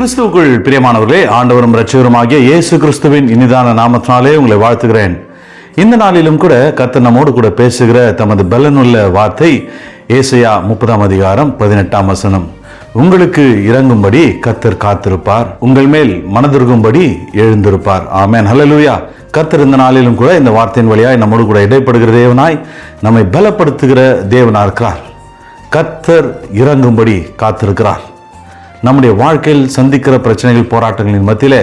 கிறிஸ்துவுக்குள் பிரியமானவர்களே ஆண்டவரும் ரட்சகருமாகிய இயேசு கிறிஸ்துவின் இனிதான நாமத்தினாலே உங்களை வாழ்த்துகிறேன். இந்த நாளிலும் கூட கர்த்தர் நம்மோடு கூட பேசுகிற தமது பலனுள்ள வார்த்தை ஏசையா முப்பதாம் அதிகாரம் பதினெட்டாம் வசனம். உங்களுக்கு இறங்கும்படி கர்த்தர் காத்திருப்பார் உங்கள் மேல் மனதிருக்கும்படி எழுந்திருப்பார். ஆமேன். ஹலலுயா கர்த்தர் இந்த நாளிலும் கூட இந்த வார்த்தையின் வழியாய் நம்மோடு கூட இடைப்படுகிற தேவனாய் நம்மை பலப்படுத்துகிற தேவனா இருக்கிறார் கர்த்தர் இறங்கும்படி காத்திருக்கிறார். நம்முடைய வாழ்க்கையில் சந்திக்கிற பிரச்சனைகள் போராட்டங்களின் மத்தியில்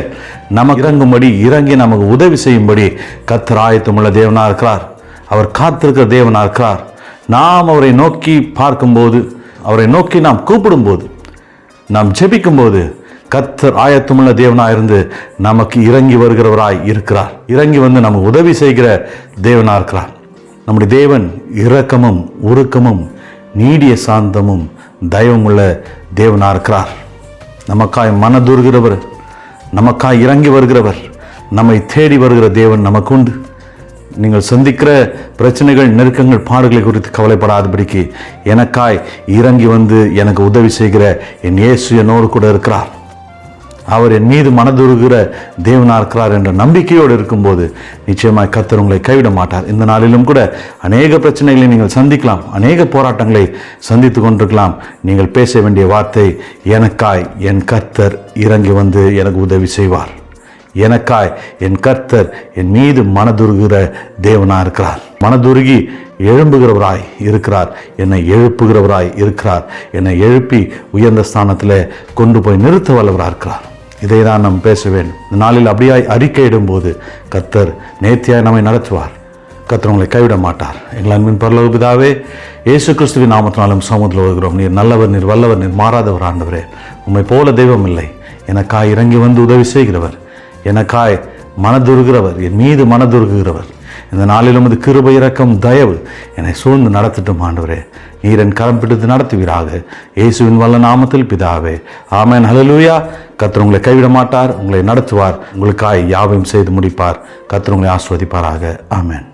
நமக்கு இறங்கும்படி இறங்கி நமக்கு உதவி செய்யும்படி கத்தர் ஆயத்தமுள்ள தேவனா இருக்கிறார். அவர் காத்திருக்கிற தேவனா இருக்கிறார். நாம் அவரை நோக்கி பார்க்கும்போது அவரை நோக்கி நாம் கூப்பிடும்போது நாம் ஜெபிக்கும்போது கத்தர் ஆயத்தமுள்ள தேவனாக இருந்து நமக்கு இறங்கி வருகிறவராய் இருக்கிறார். இறங்கி வந்து நமக்கு உதவி செய்கிற தேவனா இருக்கிறார். நம்முடைய தேவன் இரக்கமும் உருக்கமும் நீடிய சாந்தமும் தயவுமுள்ள தேவனா இருக்கிறார். நமக்காய் மனதுர்கிறவர் நமக்காய் இறங்கி வருகிறவர் நம்மை தேடி வருகிற தேவன் நமக்கு உண்டு நீங்கள் சந்திக்கிற பிரச்சனைகள் நெருக்கங்கள் பாடுகளை குறித்து கவலைப்படாதபடிக்கு எனக்காய் இறங்கி வந்து எனக்கு உதவி செய்கிற என் இயேசு என்னோடு கூட இருக்கிறார். அவர் என் மீது மனதுருகிற தேவனா இருக்கிறார் என்ற நம்பிக்கையோடு இருக்கும்போது நிச்சயமாய் கர்த்தர் உங்களை கைவிட மாட்டார். இந்த நாளிலும் கூட அநேக பிரச்சனைகளை நீங்கள் சந்திக்கலாம். அநேக போராட்டங்களை சந்தித்து கொண்டிருக்கலாம். நீங்கள் பேச வேண்டிய வார்த்தை எனக்காய் என் கர்த்தர் இறங்கி வந்து எனக்கு உதவி செய்வார். எனக்காய் என் கர்த்தர் என் மீது மனதுருகிற தேவனா இருக்கிறார். மனதுருகி எழும்புகிறவராய் இருக்கிறார். என்னை எழுப்புகிறவராய் இருக்கிறார். என்னை எழுப்பி உயர்ந்த ஸ்தானத்தில் கொண்டு போய் நிறுத்த வல்லவராக இருக்கிறார். இதை தான் நாம் பேச வேண்டும். இந்த நாளில் அப்படியாய் அறிக்கையிடும் போது கர்த்தர் நேர்த்தியாய் நம்மை நடத்துவார். கர்த்தர் உங்களை கைவிட மாட்டார். எங்கள் அன்பின் பரலோக பிதாவே இயேசு கிறிஸ்துவின் நாமத்தினாலும் சமூகத்தில் வருகிறோம் நீர் நல்லவர் நீர் வல்லவர் நீர் மாறாதவர் ஆண்டவரே. உம்மை போல தெய்வம் இல்லை. எனக்காய் இறங்கி வந்து உதவி செய்கிறவர். எனக்காய் மனதுருகிறவர். என் மீது மனதுருகிறவர் இந்த நாளிலும் உமது கிருப இரக்கம் தயவு என்னை சூழ்ந்து நடத்தட்டும் ஆண்டவரே. நீர் என் கரம் பிடித்து நடத்துவீராக. இயேசுவின் வல்ல நாமத்தில் பிதாவே. ஆமேன். ஹலலூயா கத்தர் உங்களை கைவிட மாட்டார் உங்களை நடத்துவார். உங்களுக்காய் யாவையும் செய்து முடிப்பார். கத்தர் உங்களை ஆஸ்வதிப்பாராக ஆமேன்.